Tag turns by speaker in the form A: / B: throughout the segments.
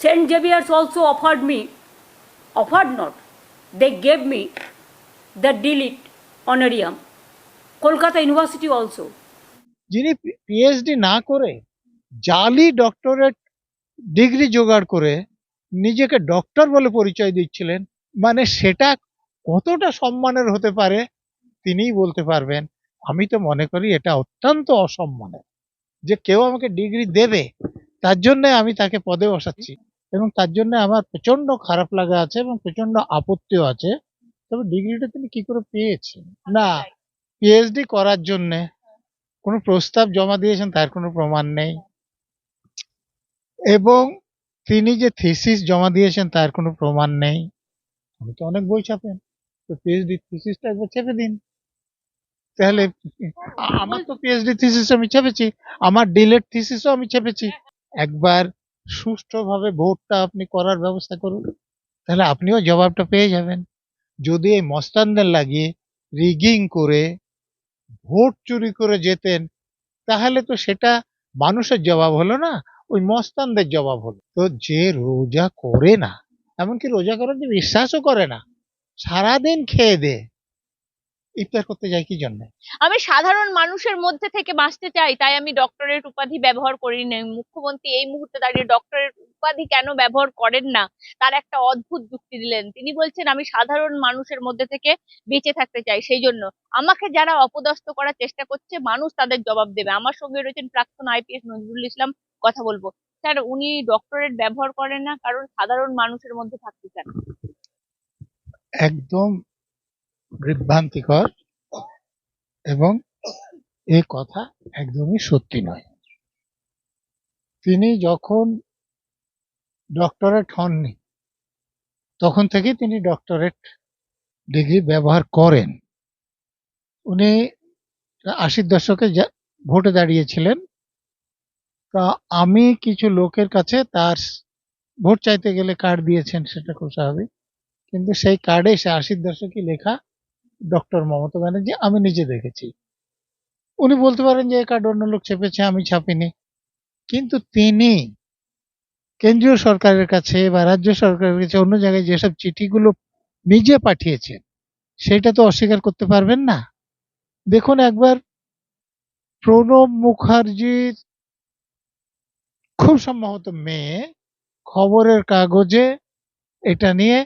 A: St. Xavier's also offered me, offered not, they gave me the DLIT honorarium. Kolkata University also.
B: যিনি PhD না করে জালি doctorate degree জোগাড় করে নিজেকে ডক্টর বলে পরিচয় দিচ্ছিলেন মানে সেটা কতটা সম্মানের হতে পারে তিনিই বলতে পারবেন আমি তো মনে করি এটা অত্যন্ত অসম্মানের যে কেউ আমাকে ডিগ্রি দেবে তার জন্য আমি তাকে পদে বসাচ্ছি এবং তার জন্য আমার প্রচণ্ড খারাপ লাগা আছে এবং প্রচণ্ড আপত্তিও আছে। তবে ডিগ্রিটা তিনি কি করে পেয়েছেন? না পিএইচডি করার জন্য কোনো প্রস্তাব জমা দিয়েছেন তার কোনো প্রমাণ নেই। এবং তিনি যে থিসিস জমা দিয়েছেন তার কোনো প্রমাণ নেই। আমি তো অনেক বই ছাপেন তো পিএইচডি থিসিসটা একবার ছেপে দিন। তাহলে আমার তো পিএইচডি থিসিস আমি ছেপেছি আমার ডিলেট থিসিসও আমি ছেপেছি। একবার সুষ্ঠুভাবে ভোটটা আপনি করার ব্যবস্থা করুন। তাহলে আপনিও জবাবটা পেয়ে যাবেন। যদি এই মস্তানদের লাগিয়ে রিগিং করে, ভোট চুরি করে যেতেন, তাহলে তো সেটা মানুষের জবাব হলো না, ওই মস্তানদের জবাব হলো। তো যে রোজা করে না, এমনকি রোজা করার যে বিশ্বাসও করে না, সারাদিন খেয়ে দে। ইফতার করতে যায় কি জন্য?
C: আমি সাধারণ মানুষের মধ্যে থেকে বাঁচতে চাই তাই আমি ডক্টরেট উপাধি ব্যবহার করি না মুখ্যমন্ত্রী এই মুহূর্তে দাঁড়িয়ে ডক্টরেট উপাধি কেন ব্যবহার করেন না? তার একটা অদ্ভুত যুক্তি দিলেন। তিনি বলছেন আমি সাধারণ মানুষের মধ্যে থেকে বেঁচে থাকতে চাই সেই জন্য আমাকে যারা অপদস্থ করার চেষ্টা করছে মানুষ তাদের জবাব দেবে। আমার সঙ্গে রয়েছেন প্রাক্তন আইপিএস নজরুল ইসলাম কথা বলব। স্যার উনি ডক্টরেট ব্যবহার করেন না কারণ সাধারণ মানুষের মধ্যে থাকতে চান।
B: একদম বিভ্রান্তিকর এবং এই কথা একদমই সত্যি নয়। তিনি যখন ডক্টরেট হননি, তখন থেকে তিনি ডক্টরেট ডিগ্রি ব্যবহার করেন। উনি আশির দশকে ভোটে দাঁড়িয়েছিলেন। তা আমি কিছু লোকের কাছে তার ভোট চাইতে গেলে কার্ড দিয়েছেন, সেটা খুব স্বাভাবিক। কিন্তু সেই কার্ডে সে আশির দশকে লেখা ডক্টর মমতা ব্যানার্জি, আমি নিজে দেখেছি। উনি বলতে পারেন যে এই কার্ড অন্য লোক চেপেছে, আমি ছাপিনি। কিন্তু তিনি কেন্দ্রীয় সরকারের কাছে বা রাজ্য সরকারের কাছে অন্য জায়গায় যেসব চিঠিগুলো নিজে পাঠিয়েছেন, সেটা তো অস্বীকার করতে পারবেন না। দেখুন একবার প্রণব মুখার্জির খুব সম্ভবত মেয়ে খবরের কাগজে এটা নিয়ে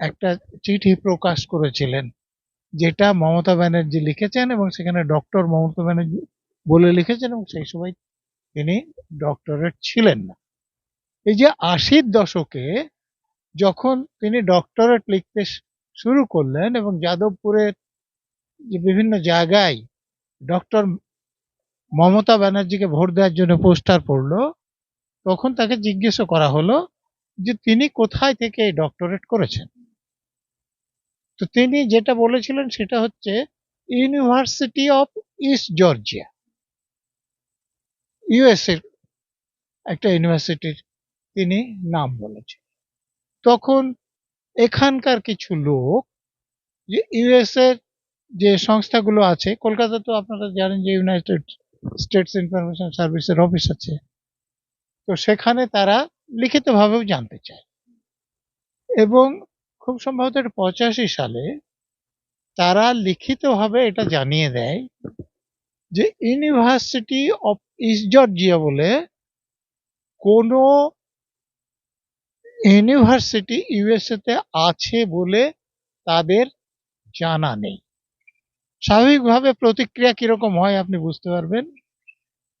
B: একটা চিঠি প্রকাশ করেছিলেন। যেটা মমতা ব্যানার্জি লিখেছেন এবং সেখানে ডক্টর মমতা ব্যানার্জি বলে লিখেছেন এবং সেই সময় তিনি ডক্টরেট ছিলেন না। এই যে আশির দশকে যখন তিনি ডক্টরেট লিখতে শুরু করলেন এবং যাদবপুরের যে বিভিন্ন জায়গায় ডক্টর মমতা ব্যানার্জিকে ভোট দেওয়ার জন্য পোস্টার পড়ল, তখন তাকে জিজ্ঞেস করা হলো যে তিনি কোথায় থেকে ডক্টরেট করেছেন? তো তিনি যেটা বলেছিলেন সেটা হচ্ছে university of East Georgia US এর একটা ইউনিভার্সিটির তিনি নাম বলেছেন তখন এখানকার কিছু লোক, যে ইউএস এর যে সংস্থাগুলো আছে, কলকাতা তো আপনারা জানেন যে ইউনাইটেড স্টেটস ইনফরমেশন সার্ভিসের অফিস আছে, তো সেখানে তারা লিখিতভাবেও জানতে চায়। এবং খুব সম্ভবত এটা পঁচাশি সালে তারা লিখিতভাবে এটা জানিয়ে দেয় যে ইউনিভার্সিটি অফ ইস্ট জর্জিয়া বলে কোনো ইউনিভার্সিটি ইউএসএ তে আছে বলে তাদের জানা নেই। স্বাভাবিকভাবে প্রতিক্রিয়া কীরকম হয় আপনি বুঝতে পারবেন।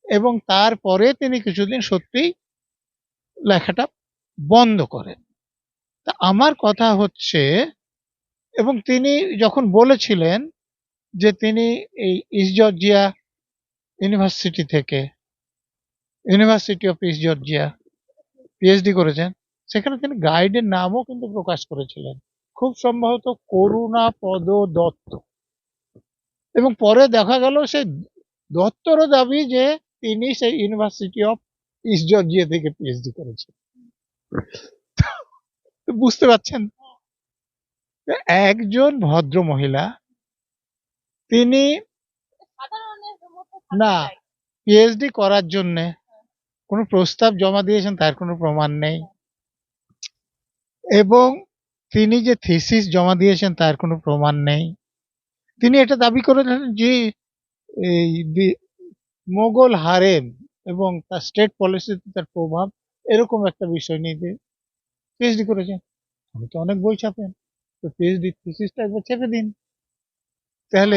B: এবং তারপরে তিনি কিছুদিন সত্যিই লেখাটা বন্ধ করেন। তা আমার কথা হচ্ছে, এবং তিনি যখন বলেছিলেন যে তিনি এই ইস্ট জর্জিয়া ইউনিভার্সিটি থেকে university of East Georgia PhD করেছেন, সেখানে তিনি গাইডের নামও কিন্তু প্রকাশ করেছিলেন। খুব সম্ভবত করুণা পদ দত্ত। এবং পরে দেখা গেল সেই দত্তরও দাবি যে তিনি সেই ইউনিভার্সিটি অফ ইস্ট জর্জিয়া থেকে পিএইচডি করেছেন। বুঝতে পারছেন একজন ভদ্র মহিলা তিনি না। পিএইচডি করার জন্যে কোনো প্রস্তাব জমা দিয়েছেন, তার কোনো প্রমাণ নেই এবং তিনি যে থিসিস জমা দিয়েছেন, তার কোনো প্রমাণ নেই তিনি এটা দাবি করেছেন যে, এই মোগল হারেম এবং তার স্টেট পলিসিতে তার প্রভাব এরকম একটা বিষয় নিয়ে পিএইচডি করেছেন। আমি তো অনেক বই ছাপেন। তো পিএইচডি থিসিসটা একবার চেপে দিন। তাহলে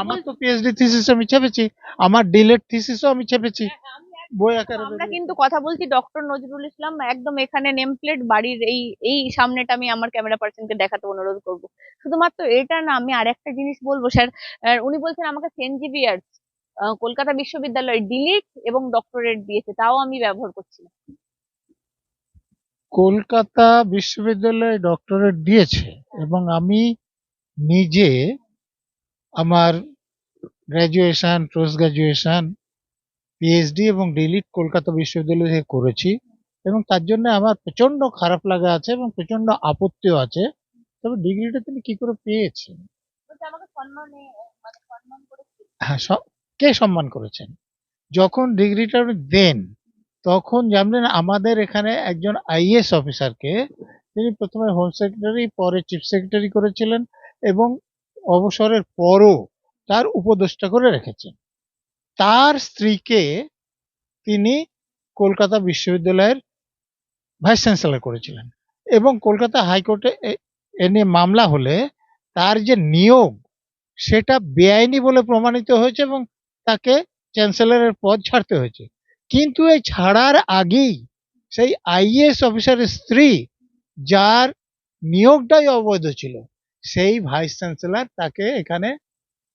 B: আমার তো পিএইচডি থিসিস আমি চেপেছি আমার ডিলেট থিসিসও আমি চেপেছি বই আকারে
C: আমরা কিন্তু কথা বলছি ডক্টর নজরুল ইসলাম একদম এখানে নেম প্লেট বাড়ির এই এই সামনেটা আমি আমার ক্যামেরা পার্সনকে দেখাতে অনুরোধ করব। শুধুমাত্র এটা না আমি আরেকটা জিনিস বলব স্যার। উনি বলছেন আমাকে সেন্ট জেভিয়ার্স কলকাতা বিশ্ববিদ্যালয় ডিলিট এবং ডক্টরেট দিয়েছে। তাও আমি ব্যবহার করছি না।
B: কলকাতা বিশ্ববিদ্যালয়ে ডক্টরেট দিয়েছে এবং আমি নিজে আমার গ্র্যাজুয়েশন পোস্ট গ্র্যাজুয়েশন পিএইচডি এবং ডিলিট কলকাতা বিশ্ববিদ্যালয় থেকে করেছি এবং তার জন্য আমার প্রচণ্ড খারাপ লাগা আছে এবং প্রচণ্ড আপত্তিও আছে। তবে ডিগ্রিটা তিনি কি করে পেয়েছেন?
C: আমাকে সম্মানে মানে
B: হ্যাঁ কে সম্মান করেছেন? যখন ডিগ্রিটা উনি দেন তখন জানলেন আমাদের এখানে একজন আইএস অফিসারকে তিনি প্রথমে হোম সেক্রেটারি, পরে চিফ সেক্রেটারি করেছিলেন এবং অবসরের পরও তার উপদেষ্টা করে রেখেছেন। তার স্ত্রীকে তিনি কলকাতা বিশ্ববিদ্যালয়ের ভাইস চ্যান্সেলর করেছিলেন এবং কলকাতা হাইকোর্টে এ- মামলা হলে তার যে নিয়োগ সেটা বেআইনি বলে প্রমাণিত হয়েছে এবং তাকে চ্যান্সেলরের পদ ছাড়তে হয়েছে। কিন্তু এই ছাড়ার আগেই সেই আইএস অফিসারের স্ত্রী যার নিয়োগটাই অবৈধ ছিল, সেই ভাইস চ্যান্সেলর তাকে এখানে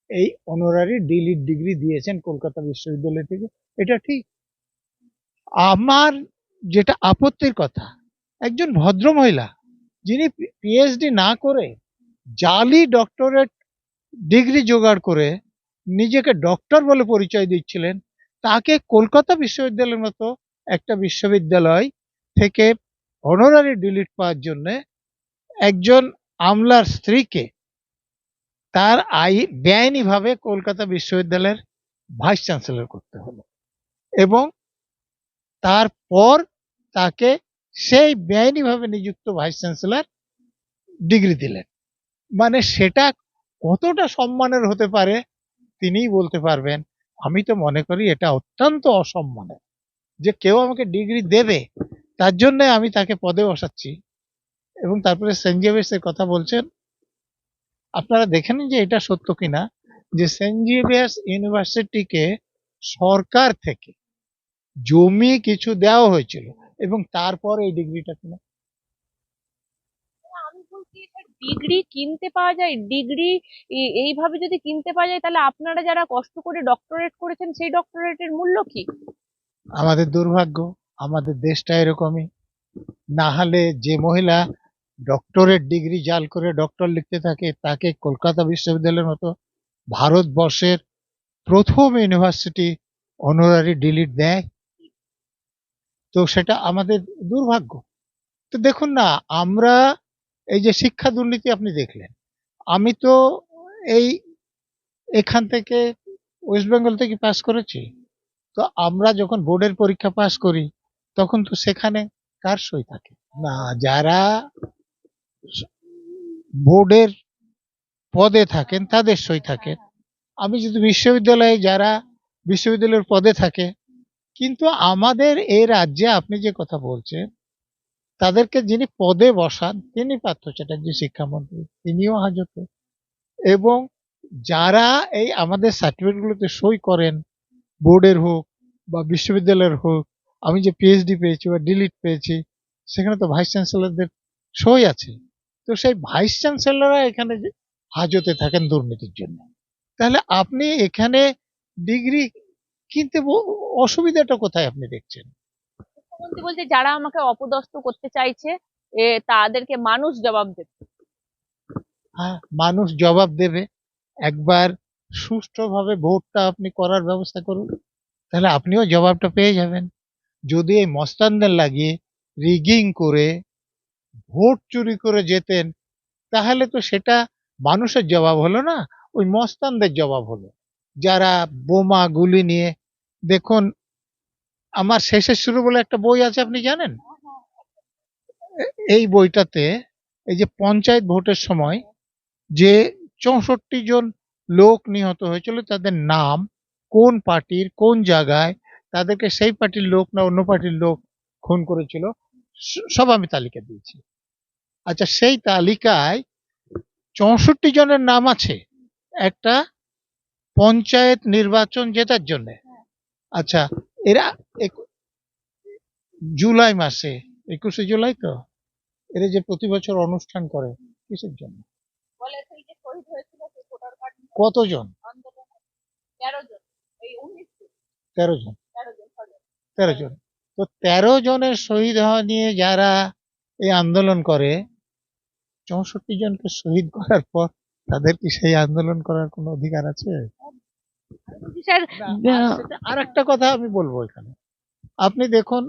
B: এই অনারারি ডিলিট ডিগ্রি দিয়েছেন কলকাতা বিশ্ববিদ্যালয় থেকে। এটা ঠিক। আমার যেটা আপত্তির কথা, একজন ভদ্র মহিলা যিনি পিএইচডি না করে জালি ডক্টরেট ডিগ্রি জোগাড় করে নিজেকে ডক্টর বলে পরিচয় দিচ্ছিলেন তাকে কলকাতা বিশ্ববিদ্যালয়ের মতো একটা বিশ্ববিদ্যালয় থেকে অনারারি ডিলিট পাওয়ার জন্য একজন আমলার স্ত্রীকে তার আই, বেআইনিভাবে কলকাতা বিশ্ববিদ্যালয়ের ভাইস চ্যান্সেলর করতে হলো। এবং তারপর তাকে সেই বেআইনিভাবে নিযুক্ত ভাইস চ্যান্সেলর ডিগ্রি দিলেন। মানে সেটা কতটা সম্মানের হতে পারে তিনিই বলতে পারবেন। আমি তো মনে করি এটা অত্যন্ত অসম্মানের যে কেউ আমাকে ডিগ্রি দেবে, তার জন্য আমি তাকে পদে বসাচ্ছি। এবং তারপরে সেন্ট জেভিয়ার্সের কথা বলছেন, আপনারা দেখেন যে এটা সত্য কিনা, যে সেন্ট জেভিয়ার্স ইউনিভার্সিটিকে সরকার থেকে জমি কিছু দেওয়া হয়েছিল এবং তারপর এই ডিগ্রিটা কিনা।
C: ডিগ্রি কিনতে পাওয়া যায় ডিগ্রি এইভাবে যদি কিনতে পাওয়া যায়, তাহলে আপনারা যারা কষ্ট করে ডক্টরেট করেছেন, সেই ডক্টরেটের মূল্য কি?
B: আমাদের দুর্ভাগ্য, আমাদের দেশটা এরকমই। না হলে যে মহিলা ডক্টরেট ডিগ্রি জাল করে ডক্টর লিখতে থাকে, তাকে কলকাতা বিশ্ববিদ্যালয়ের মতো ভারতবর্ষের প্রথম ইউনিভার্সিটি অনারারি ডিলিট দেয়। তো সেটা আমাদের দুর্ভাগ্য। তো দেখুন না, আমরা এই যে শিক্ষা দুর্নীতি আপনি দেখলেন, আমি তো এই এখান থেকে ওয়েস্ট বেঙ্গল থেকে পাস করেছি। তো আমরা যখন বোর্ডের পরীক্ষা পাস করি, তখন তো সেখানে কার সই থাকে? না, যারা বোর্ডের পদে থাকেন, তাদের সই থাকে। আমি যদি বিশ্ববিদ্যালয়ে যারা বিশ্ববিদ্যালয়ের পদে থাকে, কিন্তু আমাদের এই রাজ্যে আপনি যে কথা বলছেন তাদেরকে যিনি পদে বসান, তিনি পার্থ চ্যাটার্জি শিক্ষামন্ত্রী, তিনিও হাজতে। এবং যারা এই আমাদের সার্টিফিকেটগুলোতে সই করেন, বোর্ডের হোক বা বিশ্ববিদ্যালয়ের হোক, আমি যে পিএইচডি পেয়েছি বা ডিলিট পেয়েছি, সেখানে তো ভাইস চ্যান্সেলরদের সই আছে। তো সেই ভাইস চ্যান্সেলররা এখানে হাজতে থাকেন দুর্নীতির জন্য। তাহলে আপনি এখানে ডিগ্রি কিনতে অসুবিধাটা কোথায় আপনি দেখছেন?
C: মুখ্যমন্ত্রী বলছে, যারা আমাকে অপদস্থ করতে চাইছে তাদেরকে মানুষ জবাব দেবে।
B: হ্যাঁ মানুষ জবাব দেবে। একবার সুষ্ঠুভাবে ভোটটা আপনি করার ব্যবস্থা করুন, তাহলে আপনিও জবাবটা পেয়ে যাবেন। যদি এই মস্তানদের লাগিয়ে রিগিং করে, ভোট চুরি করে যেতেন, তাহলে তো সেটা মানুষের জবাব হলো না, ওই মস্তানদের জবাব হলো। যারা বোমা গুলি নিয়ে, দেখুন আমার শেষের শুরু বলে একটা বই আছে, আপনি জানেন? এই বইটাতে এই যে পঞ্চায়েত ভোটের সময় যে চৌষট্টি জন লোক নিহত হয়েছিল, তাদের নাম, কোন পার্টির, কোন জায়গায়, তাদেরকে সেই পার্টির লোক না অন্য পার্টির লোক খুন করেছিল, সব আমি তালিকা দিয়েছি। আচ্ছা সেই তালিকায় চৌষট্টি জনের নাম আছে, একটা পঞ্চায়েত নির্বাচন জেতার জন্য। আচ্ছা এরা এক- জুলাই মাসে একুশে জুলাই তো? এরা যে প্রতি বছর অনুষ্ঠান করে কিসের জন্য? কতজন?
C: তেরো জন
B: তেরো জন। তো তেরো জনের শহীদ হওয়া নিয়ে যারা এই আন্দোলন করে চৌষট্টি জনকে শহীদ করার পর তাদের কি সেই আন্দোলন করার কোনো অধিকার আছে?
C: স্যার
B: আর একটা কথা আমি বলব এখানে। আপনি দেখুন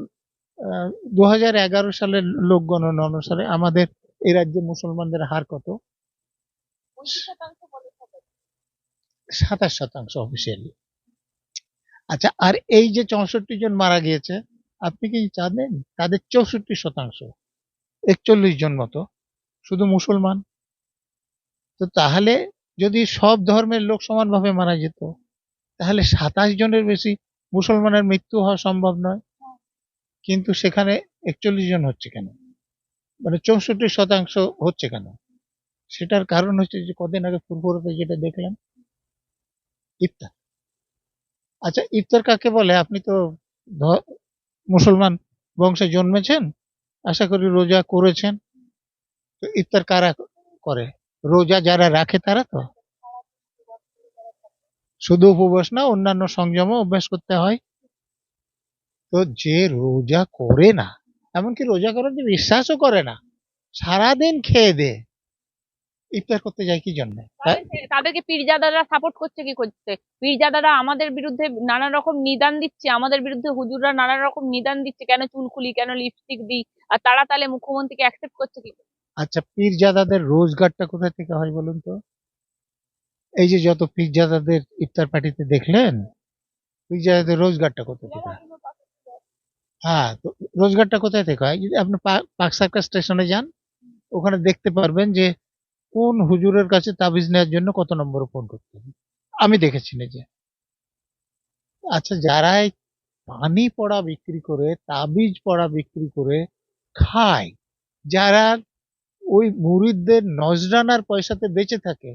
B: দু হাজার এগারো সালের লোক গণনা অনুসারে আমাদের এই রাজ্যে মুসলমানদের হার কত। সাতাশ শতাংশ অফিসিয়ালি আচ্ছা আর এই যে চৌষট্টি জন মারা গিয়েছে আপনি কি জানেন? তাদের চৌষট্টি শতাংশ একচল্লিশ জন মতো শুধু মুসলমান। তো তাহলে যদি সব ধর্মের লোক সমানভাবে মারা যেত তাহলে সাতাশ জনের বেশি মুসলমানের মৃত্যু হওয়া সম্ভব নয়। কিন্তু সেখানে একচল্লিশ জন হচ্ছে কেন? মানে চৌষট্টি শতাংশ হচ্ছে কেন? সেটার কারণ হচ্ছে যে কদিন আগে ফুরফুরাতে যেটা দেখলাম, ইফতার। আচ্ছা ইফতার কাকে বলে? আপনি তো মুসলমান বংশে জন্মেছেন, আশা করি রোজা করেছেন। তো ইফতার কারা করে? রোজা যারা রাখে তারা তো? শুধু উপবাস না অন্যান্য সংযমও অভ্যাস করতে হয়। তো যে রোজা করে না এমনকি রোজা করার যে বিশ্বাসও করে না সারাদিন খেয়ে দে। ইফতার করতে যায় কি জন্য?
C: তাদেরকে- পীরজাদারা সাপোর্ট করছে কি করছে? পীরজাদারা আমাদের বিরুদ্ধে নানা রকম নিদান দিচ্ছে আমাদের বিরুদ্ধে হুজুররা নানা রকম নিদান দিচ্ছে কেন চুল খুলি কেন লিপস্টিক দিই আর তারা তাহলে মুখ্যমন্ত্রীকে অ্যাকসেপ্ট করছে কি
B: আচ্ছা পীরজাদাদের রোজগারটা কোথা থেকে হয় বলুন তো? এই যে যত পীরজাদাদের ইফতার পার্টিতে দেখলেন পীরজাদাদের রোজগারটা কোথা থেকে? হ্যাঁ তো রোজগারটা কোথায় থেকে হয়? যদি আপনি পাক সার্কাস স্টেশনে যান, ওখানে দেখতে পারবেন যে কোন হুজুরের কাছে তাবিজ নেওয়ার জন্য কত নম্বর ফোন করতে হবে আমি দেখেছি নিজে আচ্ছা যারা পানি পড়া বিক্রি করে, তাবিজ পড়া বিক্রি করে খায়, যারা ওই মুরিদদের নজরানার পয়সাতে বেঁচে থাকে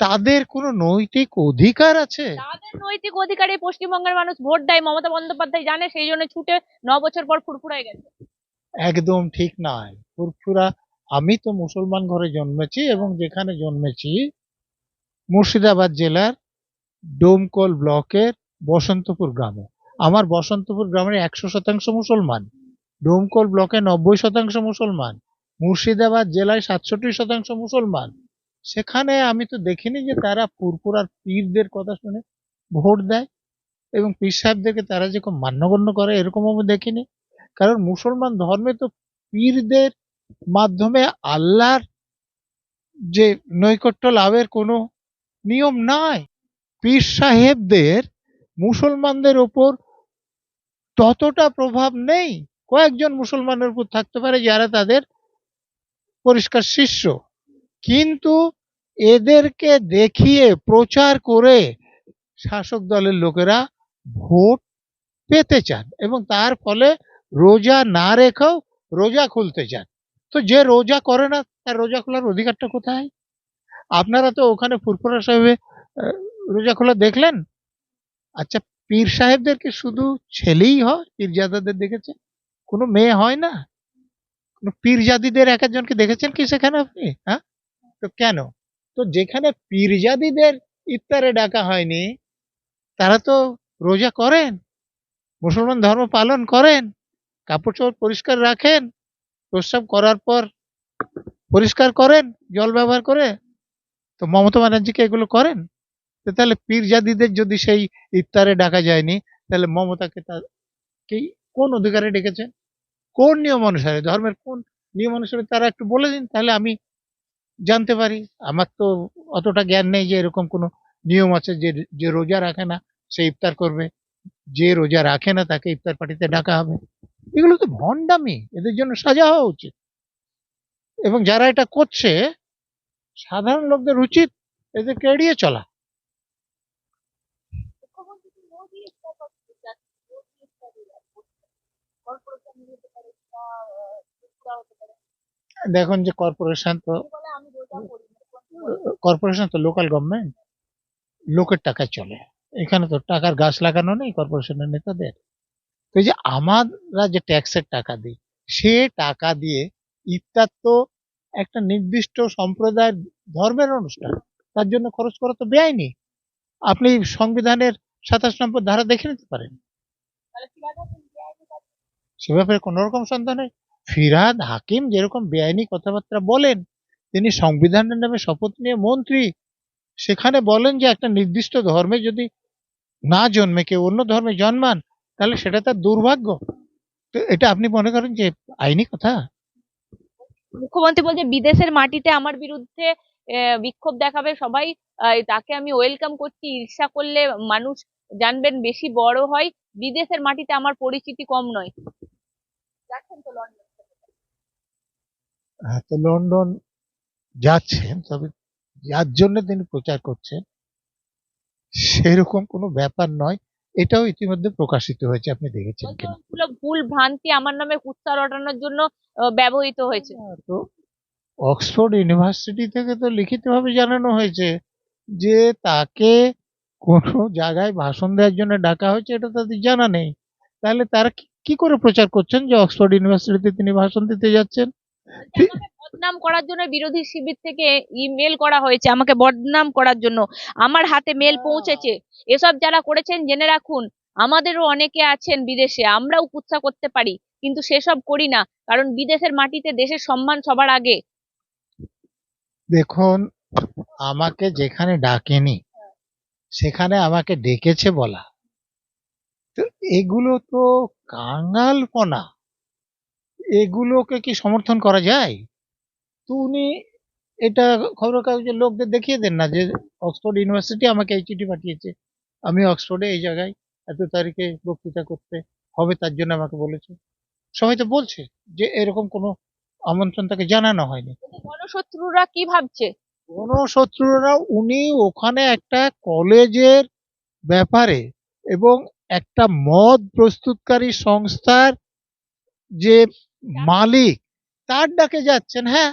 B: তাদের কোনো নৈতিক অধিকার আছে?
C: তাদের নৈতিক অধিকারে পশ্চিমবঙ্গের মানুষ ভোট দেয় মমতা বন্দ্যোপাধ্যায় জানে সেই জন্য ছুটে ন বছর পর ফুরফুরায় গেছে।
B: একদম ঠিক নয়। ফুরফুরা আমি তো মুসলমান ঘরে জন্মেছি এবং যেখানে জন্মেছি মুর্শিদাবাদ জেলার ডোমকল ব্লকের বসন্তপুর গ্রামে। আমার বসন্তপুর গ্রামের একশো শতাংশ মুসলমান ডোমকল ব্লকে নব্বই শতাংশ মুসলমান মুর্শিদাবাদ জেলায় সাতষট্টি শতাংশ মুসলমান সেখানে আমি তো দেখিনি যে তারা ফুরফুরার পীরদের কথা শুনে ভোট দেয় এবং পীর সাহেবদেরকে তারা যে মান্যগণ্য করে এরকম আমি দেখিনি। কারণ মুসলমান ধর্মে তো পীরদের মাধ্যমে আল্লাহর যে নৈকট্য লাভের কোনো নিয়ম নাই। পীর সাহেবদের মুসলমানদের ওপর ততটা প্রভাব নেই। কয়েকজন মুসলমানের উপর থাকতে পারে যারা তাদের পরিষ্কার শিষ্য। কিন্তু এদেরকে দেখিয়ে প্রচার করে শাসক দলের লোকেরা ভোট পেতে চান এবং তার ফলে রোজা না রেখেও রোজা খুলতে চান। তো যে রোজা করে না, তার রোজা খোলার অধিকারটা কোথায়? আপনারা তো ওখানে ফুরফুরা সাহেবে রোজা খোলা দেখলেন? আচ্ছা পীর সাহেবদেরকে শুধু ছেলেই হয়, পীরজাদাদের দেখেছেন? কোনো মেয়ে হয় না? কোনো পীরজাদিদের এক একজনকে দেখেছেন কি সেখানে আপনি? হ্যাঁ? তো কেন? তো যেখানে পীরজাদিদের ইফতারে ডাকা হয়নি, তারা তো রোজা করেন, মুসলমান ধর্ম পালন করেন কাপড় চোপড় পরিষ্কার রাখেন, প্রস্রাব করার পর পরিষ্কার করেন, জল ব্যবহার করে। তো মমতা ব্যানার্জিকে এগুলো করেন? তো তাহলে পীরজাদিদের যদি সেই ইফতারে ডাকা যায়নি, তাহলে মমতাকে তার কি, কোন অধিকারে ডেকেছেন কোন নিয়ম অনুসারে? ধর্মের কোন নিয়ম অনুসারে তারা একটু বলে দিন, তাহলে আমি জানতে পারি। আমার তো অতটা জ্ঞান নেই যে এরকম কোনো নিয়ম আছে যে যে রোজা রাখে না, সে ইফতার করবে। যে রোজা রাখে না, তাকে ইফতার পার্টিতে ডাকা হবে। এগুলো তো ভণ্ডামি। এদের জন্য সাজা হওয়া উচিত। এবং যারা এটা করছে, সাধারণ লোকদের উচিত এদেরকে এড়িয়ে চলা। দেখুন যে কর্পোরেশন তো কর্পোরেশন তো লোকাল গভর্নমেন্ট, লোকের টাকায় চলে। এখানে তো টাকার গাছ লাগানো নেই কর্পোরেশনের নেতাদের। তো যে আমরা যে ট্যাক্সের টাকা দিই, সে টাকা দিয়ে ইফতার তো একটা নির্দিষ্ট সম্প্রদায়ের ধর্মের অনুষ্ঠান। তার জন্য খরচ করা তো বেআইনি। আপনি সংবিধানের সাতাশ নম্বর ধারা দেখে নিতে পারেন। সে ব্যাপারে কোনো রকম সন্দেহ নেই। ফিরাদ হাকিম যেরকম বেআইনি কথাবার্তা বলেন, তিনি সংবিধানের নামে শপথ নিয়ে মন্ত্রী, সেখানে বলেন যে একটা নির্দিষ্ট ধর্মে যদি না জন্মে, কেউ অন্য ধর্মে জন্মান, তাহলে সেটা তার দুর্ভাগ্য। তো এটা আপনি মনে করেন যে আইনি কথা?
C: মুখ্যমন্ত্রী বলছে বিদেশের মাটিতে আমার বিরুদ্ধে বিক্ষোভ দেখাবে সবাই তাকে আমি ওয়েলকাম করছি, ঈর্ষা করলে মানুষ জানবেন বেশি বড় হয়, বিদেশের মাটিতে আমার পরিচিতি কম নয়। যাচ্ছেন তো লন্ডন
B: হ্যাঁ, তো লন্ডন যাচ্ছেন তবে যার জন্য তিনি প্রচার করছেন সেরকম কোনো ব্যাপার নয়। এটাও ইতিমধ্যে প্রকাশিত হয়েছে আপনি দেখেছেন কিনা?
C: ভুল ভ্রান্তি আমার নামে কুৎসা রটানোর জন্য ব্যবহৃত হয়েছে।
B: হ্যাঁ, তো অক্সফোর্ড ইউনিভার্সিটি থেকে তো লিখিতভাবে জানানো হয়েছে যে তাকে কোনো জায়গায় ভাষণ দেওয়ার জন্য ডাকা হয়েছে এটা তাদের জানা নেই। তাহলে তারা কি- করে প্রচার করছেন যে অক্সফোর্ড ইউনিভার্সিটিতে তিনি ভাষণ দিতে যাচ্ছেন?
C: বদনাম করার জন্য বিরোধী শিবির থেকে ইমেল করা হয়েছে আমাকে বদনাম করার জন্য। আমার হাতে মেল পৌঁছেছে। এসব যারা করেছেন জেনে রাখুন আমাদেরও অনেকে আছেন বিদেশে আমরাও কুৎসা করতে পারি কিন্তু সেসব করি না কারণ বিদেশের মাটিতে দেশের সম্মান সবার আগে।
B: দেখুন আমাকে যেখানে ডাকেনি সেখানে আমাকে ডেকেছে বলা। তো এগুলো তো কাঙালপনা এগুলোকে কি সমর্থন করা যায়? তো উনি এটা খবরের কাগজের লোকদের দেখিয়ে দেন না যে অক্সফোর্ড ইউনিভার্সিটি আমাকে এই চিঠি পাঠিয়েছে। আমি অক্সফোর্ডে এই জায়গায় এত তারিখে বক্তৃতা করতে হবে তার জন্য আমাকে বলেছে। সবাই তো বলছে যে এরকম কোনো আমন্ত্রণ তাকে জানানো হয়নি।
C: গণশত্রুরা কি ভাবছে?
B: কোনো শত্রুরা উনি ওখানে একটা কলেজের ব্যাপারে এবং একটা মদ প্রস্তুতকারী সংস্থার যে মালিক, তার ডাকে যাচ্ছেন হ্যাঁ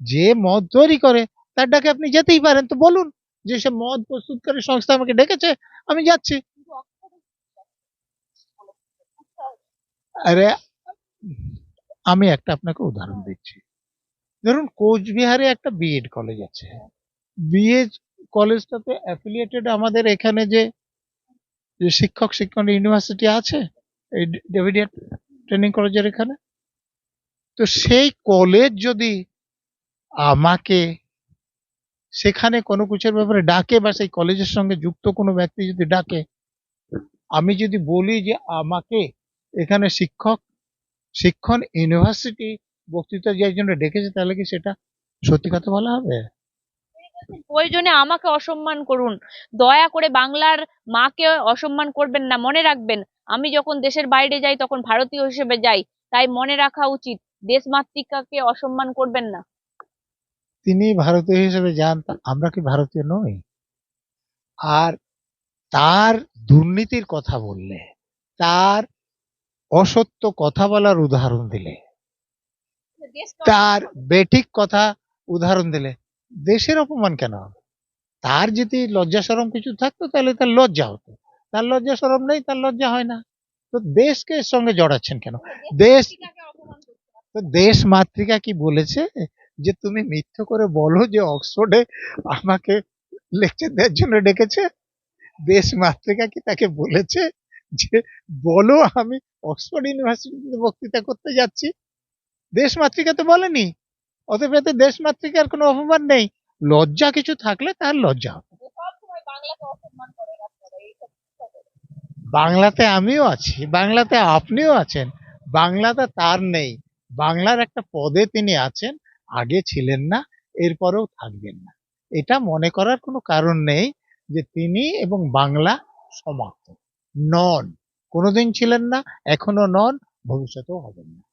B: যে মদ তৈরি করে, তার ডাকে আপনি যেতেই পারেন। তো বলুন, যে সে মদ প্রস্তুতকারী সংস্থা আমাকে ডেকেছে, আমি যাচ্ছি। আরে, আমি একটা আপনাকে উদাহরণ দিচ্ছি। ধরুন, কোচবিহারে একটা বিএড কলেজ আছে। বিএড কলেজটাতে অ্যাফিলিয়েটেড আমাদের এখানে যে শিক্ষক শিক্ষণ ইউনিভার্সিটি আছে, এই ডেভিডিয়ান ট্রেনিং কলেজের এখানে। তো সেই কলেজ যদি আমাকে সেখানে কোনো কিছুর ব্যাপারে ডাকে বা সেই কলেজের সঙ্গে যুক্ত কোনো ব্যক্তি যদি ডাকে, আমি যদি বলি যে আমাকে এখানে শিক্ষক, শিক্ষণ ইউনিভার্সিটি বক্তৃতা যার জন্য ডেকেছে, তাহলে কি সেটা সত্যি কথা বলা হবে?
C: প্রয়োজনে আমাকে অসম্মান করুন। দয়া করে বাংলার মাকে অসম্মান করবেন না, মনে রাখবেন। আমি যখন দেশের বাইরে যাই, তখন ভারতীয় হিসেবে যাই, তাই মনে রাখা উচিত। দেশ মাতৃকাকে অসম্মান করবেন না।
B: তিনি ভারতীয় হিসেবে যান আমরা কি ভারতীয় নই? আর তার দুর্নীতির কথা বললে তার অসত্য কথা বলার উদাহরণ দিলে তার বেঠিক কথা উদাহরণ দিলে দেশের অপমান কেন হবে? তার যদি লজ্জা সরম কিছু থাকতো তাহলে তার লজ্জা হতো। তার লজ্জা সরম নেই তার লজ্জা হয় না। তো দেশকে সঙ্গে জড়াচ্ছেন কেন? দেশ তো দেশ মাতৃকা কি বলেছে? যে তুমি মিথ্যে করে বলো যে অক্সফোর্ডে আমাকে লেকচার দেওয়ার জন্য ডেকেছে? দেশ মাতৃকা কি তাকে বলেছে যে বলো আমি অক্সফোর্ড ইউনিভার্সিটিতে বক্তৃতা করতে যাচ্ছি? দেশ মাতৃকা তো বলেনি। অতএব এতে দেশ মাতৃকার কোনো অপমান নেই। লজ্জা কিছু থাকলে তার লজ্জা হবে। বাংলাতে আমিও আছি, বাংলাতে আপনিও আছেন, বাংলাতে তার নেই। বাংলার একটা পদে তিনি আছেন, আগে ছিলেন না, এরপরেও থাকবেন না। এটা মনে করার কোনো কারণ নেই যে তিনি এবং বাংলা সমাপ্ত। নন। কোনোদিন ছিলেন না, এখনও নন, ভবিষ্যতেও হবেন না।